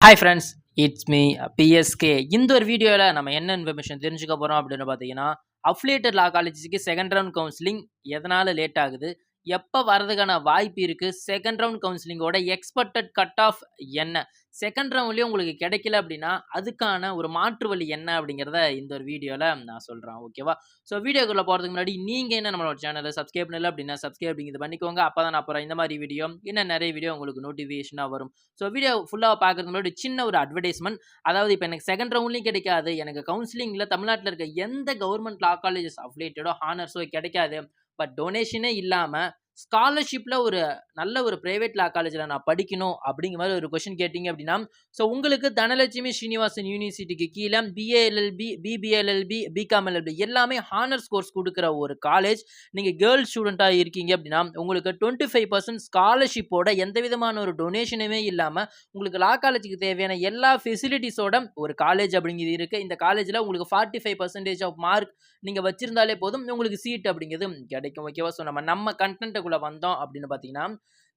Hi friends it's me BSK இந்த ஒரு வீடியோவில் நம்ம என்ன இன்ஃபர்மேஷன் தெரிஞ்சுக்க போகிறோம் அப்படின்னு பார்த்தீங்கன்னா அஃப்லேட்டட் லா காலேஜுக்கு செகண்ட் ரவுண்ட் கவுன்சிலிங் எதனால் லேட் ஆகுது? எப்போ வரதுக்கான வாய்ப்பு இருக்குது செகண்ட் ரவுண்ட் கவுன்சிலிங்கோட எக்ஸ்பெக்டட் கட் ஆஃப் என்ன? செகண்ட் ரவுண்ட்லேயும் உங்களுக்கு கிடைக்கல அப்படின்னா அதுக்கான ஒரு மாற்று வழி என்ன அப்படிங்கிறத இந்த ஒரு வீடியோவில் நான் சொல்கிறேன் ஓகேவா ஸோ வீடியோக்குள்ளே போகிறதுக்கு முன்னாடி நீங்கள் என்ன நம்மளோட சேனலை சப்ஸ்கிரைப் பண்ணல அப்படின்னா சப்ஸ்கிரைப் அப்படிங்கிறது பண்ணிக்கோங்க. அப்போ தான் நான் போகிறேன் இந்த மாதிரி வீடியோ இன்னும் நிறைய வீடியோ உங்களுக்கு நோட்டிஃபிகேஷனாக வரும். ஸோ வீடியோ ஃபுல்லாக பார்க்குறதுக்கு முன்னாடி சின்ன ஒரு அட்வர்டைஸ்மெண்ட் அதாவது இப்போ எனக்கு செகண்ட் ரவுண்ட்லையும் கிடைக்காது. எனக்கு கவுன்சிலிங்கில் தமிழ்நாட்டில் இருக்க எந்த கவர்மெண்ட் லா காலேஜஸ் அஃபிலேட்டடோ ஹானர்ஸோ கிடைக்காது. பட் டொனேஷனே இல்லாமல் ஸ்காலர்ஷிப்பில் ஒரு நல்ல ஒரு ப்ரைவேட் லா காலேஜில் நான் படிக்கணும் அப்படிங்கிற மாதிரி ஒரு கொஷின் கேட்டிங்க அப்படின்னா ஸோ உங்களுக்கு தனலட்சுமி ஸ்ரீனிவாசன் யூனிவர்சிட்டிக்கு கீழே பிஏஎல்எல்பி பிபிஎல்எல்பி பிகாம் எல்எல்பி எல்லாமே ஹானர்ஸ் கோர்ஸ் கொடுக்குற ஒரு காலேஜ் நீங்கள் கேர்ள்ஸ் ஸ்டூடெண்ட்டாக இருக்கீங்க அப்படின்னா உங்களுக்கு டுவெண்ட்டி ஃபைவ் பர்சன்ட் ஸ்காலர்ஷிப்போட எந்த விதமான ஒரு டொனேஷனுமே இல்லாமல் உங்களுக்கு லா காலேஜுக்கு தேவையான எல்லா ஃபெசிலிட்டிஸோட ஒரு காலேஜ் அப்படிங்கிறது இருக்குது இந்த காலேஜில் உங்களுக்கு forty five percentage of mark நீங்கள் வச்சுருந்தாலே போதும் உங்களுக்கு சீட் அப்படிங்கிறது கிடைக்கும் ஓகேவா ஸோ நம்ம நம்ம கண்டென்ட்டுக்குள்ளே வந்தோம் அப்படின்னு பார்த்தீங்கன்னா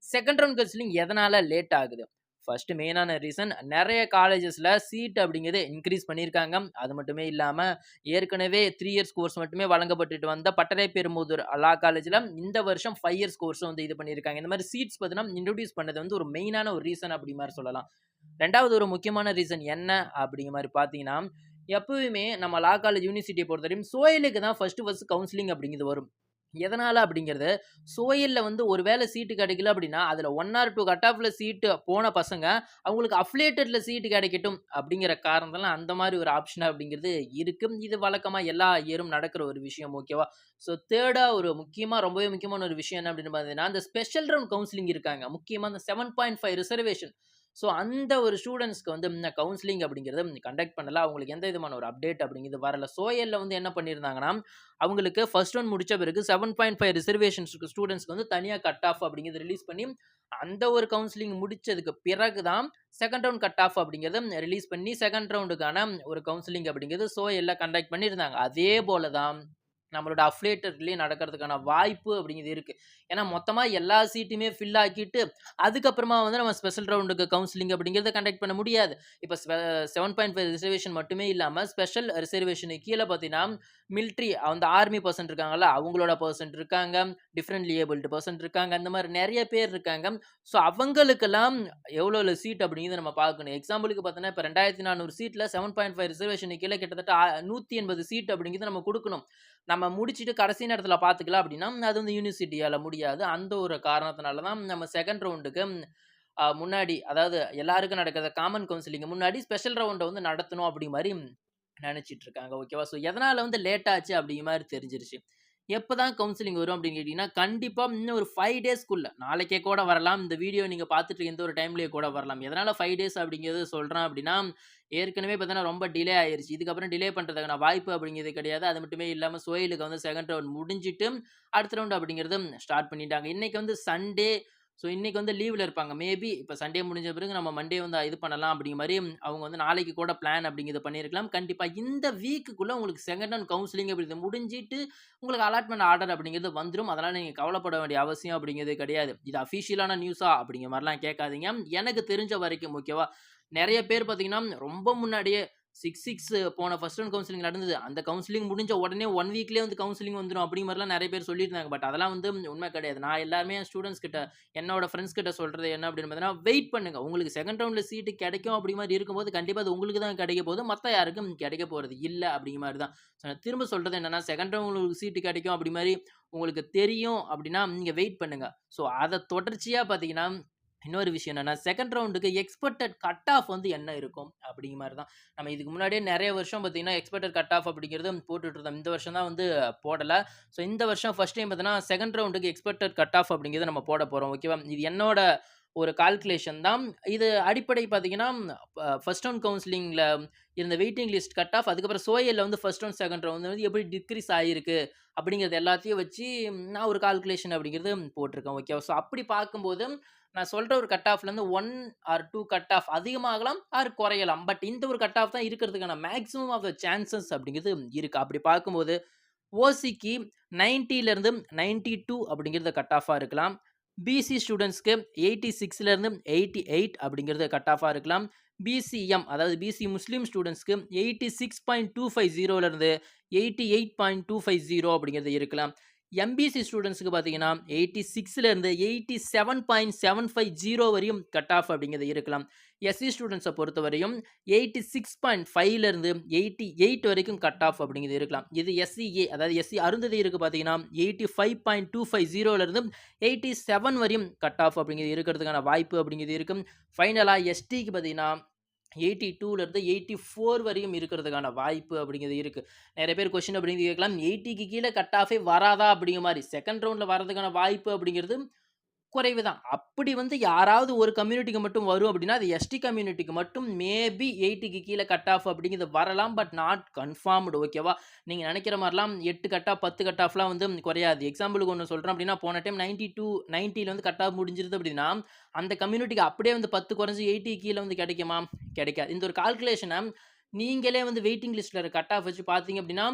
செகண்ட் ரவுண்ட் கவுன்சிலிங் எதனால் லேட் ஆகுது? ஃபஸ்ட்டு மெயினான ரீசன் நிறைய காலேஜஸில் சீட் அப்படிங்கிறது இன்க்ரீஸ் பண்ணியிருக்காங்க. அது மட்டுமே இல்லாமல் ஏற்கனவே த்ரீ இயர்ஸ் கோர்ஸ் மட்டுமே வழங்கப்பட்டுட்டு வந்த பட்டறை பெரும்புதூர் லா காலேஜில் இந்த வருஷம் ஃபைவ் இயர்ஸ் கோர்ஸும் வந்து இது பண்ணியிருக்காங்க. இந்த மாதிரி சீட்ஸ் பார்த்தீங்கன்னா இன்ட்ரடியூஸ் பண்ணது வந்து ஒரு மெயினான ஒரு ரீசன் அப்படி மாதிரி சொல்லலாம். ரெண்டாவது ஒரு முக்கியமான ரீசன் என்ன அப்படிங்கிற மாதிரி பார்த்தீங்கன்னா எப்பவுமே நம்ம லா காலேஜ் யூனிவர்சிட்டியை பொறுத்தவரையும் சோயலுக்கு தான் ஃபஸ்ட்டு ஃபஸ்ட் கவுன்சிலிங் அப்படிங்கிறது வரும். எதனால் அப்படிங்கிறது? சோயலில் வந்து ஒரு வேளை சீட்டு கிடைக்கல அப்படின்னா அதில் ஒன் ஆர் டூ கட் ஆஃபில் சீட்டு போன பசங்க அவங்களுக்கு அஃப்லேட்டடில் சீட்டு கிடைக்கட்டும் அப்படிங்கிற காரணத்தெல்லாம் அந்த மாதிரி ஒரு ஆப்ஷன் அப்படிங்கிறது இருக்கும் இது வழக்கமாக எல்லா இயரும் நடக்கிற ஒரு விஷயம் ஓகேவா ஸோ தேர்டாக ஒரு முக்கியமாக ரொம்பவே முக்கியமான ஒரு விஷயம் என்ன அப்படின்னு பார்த்தீங்கன்னா அந்த ஸ்பெஷல் ரவுண்ட் கவுன்சிலிங் இருக்காங்க. முக்கியமாக அந்த seven point five reservation so அந்த ஒரு ஸ்டூடெண்ட்ஸ்க்கு வந்து இந்த கவுன்சிலிங் அப்படிங்கிறது கண்டக்ட் பண்ணல. அவங்களுக்கு எந்த விதமான ஒரு அப்டேட் அப்படிங்கிறது வரல. சோயலில் வந்து என்ன பண்ணியிருந்தாங்கன்னா அவங்களுக்கு ஃபர்ஸ்ட் ஒன் முடிச்ச பிறகு செவன் பாயிண்ட் ஃபைவ் ரிசர்வேஷன்ஸ்க்கு ஸ்டூடெண்ட்ஸ்க்கு வந்து தனியாக கட் ஆஃப் அப்படிங்கிறது ரிலீஸ் பண்ணி அந்த ஒரு கவுன்சிலிங் முடித்ததுக்கு பிறகு தான் செகண்ட் ரவுண்ட் கட் ஆஃப் அப்படிங்கிறத ரிலீஸ் பண்ணி செகண்ட் ரவுண்டுக்கான ஒரு கவுன்சிலிங் அப்படிங்கிறது சோயலில் கண்டக்ட் பண்ணியிருந்தாங்க. அதே போல தான் நம்மளோட அஃப்லேட்டர்லேயே நடக்கிறதுக்கான வாய்ப்பு அப்படிங்கிறது இருக்குது ஏன்னா மொத்தமாக எல்லா சீட்டுமே ஃபில் ஆக்கிட்டு அதுக்கப்புறமா வந்து நம்ம ஸ்பெஷல் ரவுண்டுக்கு கவுன்சிலிங் அப்படிங்கிறத கண்டக்ட் பண்ண முடியாது. இப்போ செவன் பாயிண்ட் ஃபைவ் ரிசர்வேஷன் மட்டுமே இல்லாமல் ஸ்பெஷல் ரிசர்வேஷனுக்கு கீழே பார்த்தீங்கன்னா மிலிட்ரி அந்த ஆர்மி பர்சன்ட் இருக்காங்கல்ல அவங்களோட பர்சன்ட் இருக்காங்க. டிஃப்ரெண்ட் லியபிள்டு பர்சன்ட் இருக்காங்க. அந்த மாதிரி நிறைய பேர் இருக்காங்க. ஸோ அவங்களுக்கெல்லாம் எவ்வளோ சீட் அப்படிங்கிறத நம்ம பார்க்கணும். எக்ஸாம்பிளுக்கு பார்த்தோன்னா இப்போ ரெண்டாயிரத்தி நானூறு சீட்டில் செவன் பாயிண்ட் ஃபைவ் ரிசர்வேஷன் கீழே கிட்டத்தட்ட நூற்றி எண்பது சீட் அப்படிங்கிறது நம்ம கொடுக்கணும். நம்ம முடிச்சுட்டு கடைசி நேரத்தில் பார்த்துக்கலாம் அப்படின்னா அது வந்து யூனிவர்சிட்டியால் முடியாது. அந்த ஒரு காரணத்தினால தான் நம்ம செகண்ட் ரவுண்டுக்கு முன்னாடி அதாவது எல்லாருக்கும் நடக்கிற காமன் கவுன்சிலிங் முன்னாடி ஸ்பெஷல் ரவுண்டை வந்து நடத்தணும் அப்படி மாதிரி நினச்சிட்டு இருக்காங்க. ஓகேவா ஸோ எதனால் வந்து லேட் ஆச்சு அப்படிங்கிற மாதிரி தெரிஞ்சிருச்சு. எப்போ தான் கவுன்சிலிங் வரும் அப்படின்னு கேட்டிங்கன்னா கண்டிப்பாக இன்னும் ஒரு ஃபைவ் டேஸ்க்குள்ளே நாளைக்கே கூட வரலாம். இந்த வீடியோ நீங்கள் பார்த்துட்டு எந்த ஒரு டைம்லேயே கூட வரலாம். எதனால் ஃபைவ் டேஸ் அப்படிங்கிறது சொல்கிறேன் அப்படின்னா ஏற்கனவே பார்த்தீங்கன்னா ரொம்ப டிலே ஆயிருச்சு. இதுக்கப்புறம் டிலே பண்ணுறதுக்கான வாய்ப்பு அப்படிங்கிறது கிடையாது. அது மட்டுமே இல்லாமல் சோயிலுக்கு வந்து செகண்ட் ரவுண்ட் முடிஞ்சிட்டு அடுத்த ரவுண்ட் அப்படிங்கிறது ஸ்டார்ட் பண்ணிட்டாங்க. இன்றைக்கி வந்து சண்டே ஸோ இன்றைக்கி வந்து லீவில் இருப்பாங்க. மேபி இப்போ சண்டே முடிஞ்ச பிறகு நம்ம மண்டே வந்து இது பண்ணலாம் அப்படிங்கிற மாதிரி அவங்க வந்து நாளைக்கு கூட பிளான் அப்படிங்கிறது பண்ணியிருக்கலாம். கண்டிப்பாக இந்த வீக்குக்குள்ளே உங்களுக்கு செகண்ட் ஹேண்ட் கவுன்சிலிங் அப்படிங்கிறது முடிஞ்சிட்டு உங்களுக்கு அலாட்மெண்ட் ஆர்டர் அப்படிங்கிறது வந்துடும் அதனால் நீங்கள் கவலைப்பட வேண்டிய அவசியம் அப்படிங்கிறது கிடையாது. இது அஃபிஷியலான நியூஸா அப்படிங்கிற மாதிரிலாம் கேட்காதீங்க. எனக்கு தெரிஞ்ச வரைக்கும் ஓகேவா நிறைய பேர் பார்த்தீங்கன்னா ரொம்ப முன்னாடியே சிக்ஸ் சிக்ஸ் uh, போன ஃபர்ஸ்ட் ரவுண்ட் கவுன்சிலிங் நடந்தது. அந்த கவுன்சிலிங் முடிஞ்ச உடனே ஒன் வீக்லேயே வந்து கவுன்சிலிங் வந்துடும் அப்படி மாதிரிலாம் நிறைய பேர் சொல்லியிருந்தாங்க. பட் அதெல்லாம் வந்து உண்மை கிடையாது. நான் எல்லாருமே ஸ்டூடெண்ட்ஸ் கிட்ட என்னோட ஃப்ரெண்ட்ஸ் கிட்ட சொல்கிறது என்ன அப்படின்னு பார்த்தீங்கன்னா வெயிட் பண்ணுங்க. உங்களுக்கு செகண்ட் ரவுண்டில் சீட்டு கிடைக்கும் அப்படி மாதிரி இருக்கும்போது கண்டிப்பாக அது உங்களுக்கு தான் கிடைக்க போகுது. மற்ற யாருக்கும் கிடைக்க போகிறது இல்லை அப்படிங்கிற மாதிரி தான். திரும்ப சொல்கிறது என்னன்னா செகண்ட் ரவுண்ட் உங்களுக்கு சீட்டு கிடைக்கும் அப்படி மாதிரி உங்களுக்கு தெரியும் அப்படின்னா நீங்கள் வெயிட் பண்ணுங்கள் ஸோ அதை தொடர்ச்சியாக பார்த்தீங்கன்னா இன்னொரு விஷயம் என்னென்னா செகண்ட் ரவுண்டுக்கு எக்ஸ்பெக்டட் கட் ஆஃப் வந்து என்ன இருக்கும்? அப்படிங்கிற மாதிரி தான் நம்ம இதுக்கு முன்னாடியே நிறைய வருஷம் பார்த்தீங்கன்னா எக்ஸ்பெக்டட் கட் ஆஃப் அப்படிங்கிறது போட்டுட்டு இருந்தோம். இந்த வருஷம் தான் வந்து போடலை. ஸோ இந்த வருஷம் ஃபர்ஸ்ட் டைம் பார்த்தீங்கன்னா செகண்ட் ரவுண்டுக்கு எக்ஸ்பெக்டட் கட் ஆஃப் அப்படிங்கிறது நம்ம போட போகிறோம் ஓகேவா இது என்னோட ஒரு கால்குலேஷன் தான். இது அடிப்படை பார்த்தீங்கன்னா ஃபர்ஸ்ட் ரவுண்ட் கவுன்சிலிங்கில் இருந்த வெயிட்டிங் லிஸ்ட் கட் ஆஃப் அதுக்கப்புறம் சோயலில் வந்து ஃபர்ஸ்ட் ரவுண்ட் செகண்ட் ரவுண்ட் வந்து எப்படி டிக்ரீஸ் ஆகிருக்கு அப்படிங்கிறது எல்லாத்தையும் வச்சு நான் ஒரு கால்குலேஷன் அப்படிங்கிறது போட்டிருக்கேன். ஓகேவா ஸோ அப்படி பார்க்கும்போது நான் சொல்கிற ஒரு cut ஆஃப்லேருந்து one or two cut off அதிகமாகலாம் ஆர் குறையலாம். பட் இந்த ஒரு கட் ஆஃப் தான் இருக்கிறதுக்கான மேக்ஸிமம் ஆஃப் த சான்சஸ் அப்படிங்கிறது இருக்குது அப்படி பார்க்கும்போது ஓசிக்கு நைன்ட்டிலேருந்து நைன்ட்டி டூ அப்படிங்கிறது கட் ஆஃபாக இருக்கலாம். பிசி ஸ்டூடெண்ட்ஸ்க்கு எயிட்டி சிக்ஸ்லேருந்து எயிட்டி எயிட் அப்படிங்கிறது கட் ஆஃபாக இருக்கலாம். பிசிஎம் அதாவது பிசி முஸ்லீம் ஸ்டூடெண்ட்ஸ்க்கு eighty six point two five ஜீரோலேருந்து eighty eight point two five zero அப்படிங்கிறது இருக்கலாம். எம்பிசி ஸ்டூடெண்ட்ஸுக்கு பார்த்தீங்கன்னா eighty சிக்ஸ்லேருந்து eighty seven point seven five zero வரையும் கட் ஆஃப் அப்படிங்கிறது இருக்கலாம். எஸ்சி ஸ்டூடெண்ட்ஸை பொறுத்த வரையும் எயிட்டி சிக்ஸ் பாயிண்ட் ஃபைவ்லேருந்து எயிட்டி எயிட் வரைக்கும் கட் ஆஃப் அப்படிங்கிறது இருக்கலாம். இது எஸ்சிஏ அதாவது எஸ்சி அருந்ததியருக்கு பார்த்தீங்கன்னா eighty five point two five ஜீரோலேருந்து எயிட்டி செவன் வரையும் கட் ஆஃப் அப்படிங்கிறது இருக்கிறதுக்கான வாய்ப்பு அப்படிங்கிறது இருக்கும். ஃபைனலாக எஸ்டிக்கு பார்த்தீங்கன்னா எயிட்டி டூலேருந்து எயிட்டி ஃபோர் வரையும் இருக்கிறதுக்கான வாய்ப்பு அப்படிங்கிறது இருக்குது நிறைய பேர் கொஷின் அப்படிங்கிறது கேட்கலாம். எயிட்டிக்கு கீழே கட் ஆஃபே வராதா அப்படிங்கிற மாதிரி செகண்ட் ரவுண்டில் வரதுக்கான வாய்ப்பு அப்படிங்கிறது குறைவு தான். அப்படி வந்து யாராவது ஒரு கம்யூனிட்டிக்கு மட்டும் வரும் அப்படின்னா அது எஸ்டி கம்யூனிட்டிக்கு மட்டும் மேபி எயிட்டிக்கு கீழே கட் ஆஃப் அப்படிங்கிறது வரலாம் பட் நாட் கன்ஃபார்ம்டு ஓகேவா நீங்கள் நினைக்கிற மாதிரிலாம் எட்டு கட் ஆஃப் பத்து கட் ஆஃப்லாம் வந்து குறையாது. எக்ஸாம்பிளுக்கு ஒன்று சொல்கிறேன் அப்படின்னா போன டைம் நைன்ட்டி டூ நைன்ட்டியில் வந்து கட் ஆஃப் முடிஞ்சிருது அப்படின்னா அந்த கம்யூனிட்டிக்கு அப்படியே வந்து பத்து குறைஞ்சி எயிட்டி கீழே வந்து கிடைக்குமா? கிடைக்காது. இந்த ஒரு கால்குலேஷனை நீங்களே வந்து வெயிட்டிங் லிஸ்ட்டில் கட் ஆஃப் வச்சு பார்த்தீங்க அப்படின்னா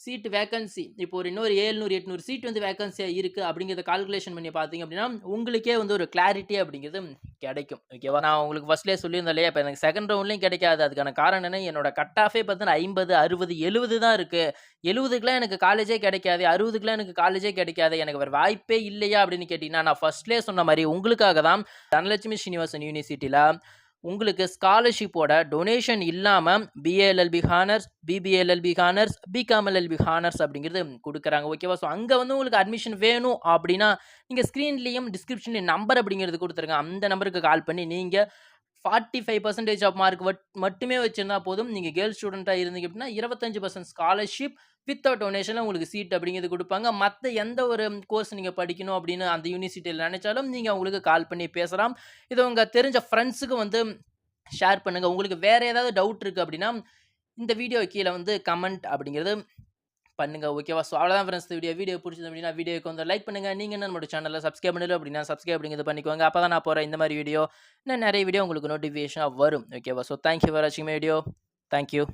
சீட் வேக்கன்சி இப்போ ஒரு இன்னொரு ஏழ்நூறு எட்நூறு சீட் வந்து வேக்கன்சியாக இருக்குது அப்படிங்கிறத கால்குலேஷன் பண்ணி பார்த்தீங்க அப்படின்னா உங்களுக்கே வந்து ஒரு கிளாரிட்டி அப்படிங்கிறது கிடைக்கும் ஓகேவா நான் உங்களுக்கு ஃபஸ்ட்லேயே சொல்லியிருந்தேன் இல்லையா? இப்போ எனக்கு செகண்ட் ரவுண்ட்லேயும் கிடைக்காது. அதுக்கான காரணம் என்ன என்னோட கட் ஆஃபே பார்த்தீங்கன்னா ஐம்பது அறுபது எழுபது தான் இருக்குது எழுபதுக்குலாம் எனக்கு காலேஜே கிடைக்காது. அறுபதுக்குலாம் எனக்கு காலேஜே கிடைக்காது. எனக்கு வேறு வாய்ப்பே இல்லையா அப்படின்னு கேட்டிங்கன்னா நான் ஃபஸ்ட்லேயே சொன்ன மாதிரி உங்களுக்காக தான் தனலட்சுமி ஸ்ரீனிவாசன் யூனிவர்சிட்டியில் உங்களுக்கு ஸ்காலர்ஷிப்போட டொனேஷன் இல்லாமல் BALLB honours BBLLB honours BCom LLB honours அப்படிங்கிறது கொடுக்குறாங்க. ஓகேவா ஸோ அங்கே வந்து உங்களுக்கு அட்மிஷன் வேணும் அப்படின்னா நீங்கள் ஸ்க்ரீன்லேயும் டிஸ்கிரிப்ஷன்லேயும் நம்பர் அப்படிங்கிறது கொடுத்துருங்க. அந்த நம்பருக்கு கால் பண்ணி நீங்கள் forty five percentage of mark மட்டுமே வச்சுருந்தா போதும். நீங்கள் கேர்ள்ஸ் ஸ்டூடெண்ட்டாக இருந்தீங்க அப்படின்னா இருபத்தஞ்சு பர்சன்ட் ஸ்காலர்ஷிப் வித்தவுட் டொனேஷனில் உங்களுக்கு சீட் அப்படிங்கிறது கொடுப்பாங்க. மற்ற எந்த ஒரு கோர்ஸ் நீங்கள் படிக்கணும் அப்படின்னு அந்த யூனிவர்சிட்டியில் நினச்சாலும் நீங்கள் அவங்களுக்கு கால் பண்ணி பேசலாம். இது உங்கள் தெரிஞ்ச ஃப்ரெண்ட்ஸுக்கு வந்து ஷேர் பண்ணுங்கள் உங்களுக்கு வேறு ஏதாவது டவுட் இருக்குது அப்படின்னா இந்த வீடியோ கீழே வந்து கமெண்ட் அப்படிங்கிறது பண்ணுங்கள் ஓகேவா ஸோ அவ்வளோதான் ஃப்ரெண்ட்ஸ் வீடியோ வீடியோ பிடிச்சது அப்படின்னா வீடியோக்கு வந்து லைக் பண்ணுங்கள் நீங்கள் என்ன நம்மளோட சேனலில் சப்ஸ்கிரைப் பண்ணல அப்படின்னா சப்ஸ்கிரைப் அப்படிங்கிறது பண்ணிக்கோங்க. அப்போ தான் நான் போகிறேன் இந்த மாதிரி வீடியோ இன்னும் நிறைய வீடியோ உங்களுக்கு நோட்டிஃபிகேஷனாக வரும் ஓகேவா ஸோ தேங்க்யூ ஃபார் வாட்சிங் வீடியோ தேங்க்யூ